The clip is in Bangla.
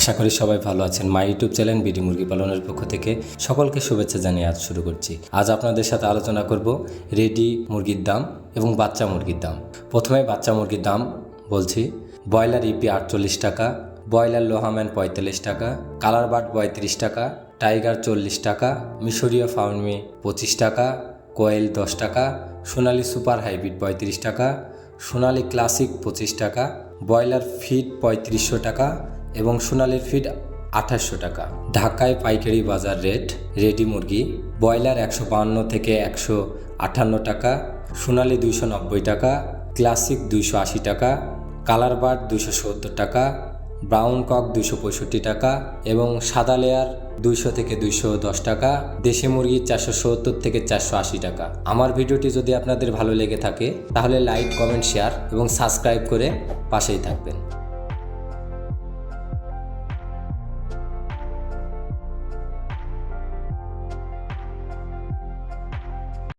আশা করি সবাই ভালো আছেন। মাই ইউটিউব চ্যানেল বিডি মুরগি পালনের পক্ষ থেকে সকলকে শুভেচ্ছা জানিয়ে আজ শুরু করছি। আজ আপনাদের সাথে আলোচনা করব রেডি মুরগির দাম এবং বাচ্চা মুরগির দাম। প্রথমে বাচ্চা মুরগির দাম বলছি, ব্রয়লার ইপি আটচল্লিশ টাকা, ব্রয়লার লোহাম্যান পঁয়তাল্লিশ টাকা, কালার বাট পঁয়ত্রিশ টাকা, টাইগার চল্লিশ টাকা, মিশরীয় ফাউনমি পঁচিশ টাকা, কোয়েল দশ টাকা, সোনালি সুপার হাইব্রিড পঁয়ত্রিশ টাকা, সোনালি ক্লাসিক পঁচিশ টাকা, ব্রয়লার ফিড পঁয়ত্রিশশো টাকা এবং সোনালির ফিড আঠাশশো টাকা। ঢাকায় পাইকারি বাজার রেট, রেডি মুরগি, ব্রয়লার একশো বাহান্ন থেকে একশো আটান্ন টাকা, সোনালি দুইশো নব্বই টাকা, ক্লাসিক দুইশো আশি টাকা, কালার বার্ড দুইশো সত্তর টাকা, ব্রাউন কক দুইশো পঁয়ষট্টি টাকা এবং সাদা লেয়ার দুইশো থেকে দুইশো দশ টাকা, দেশি মুরগি চারশো সত্তর থেকে চারশো আশি টাকা। আমার ভিডিওটি যদি আপনাদের ভালো লেগে থাকে, তাহলে লাইক, কমেন্ট, শেয়ার এবং সাবস্ক্রাইব করে পাশেই থাকবেন।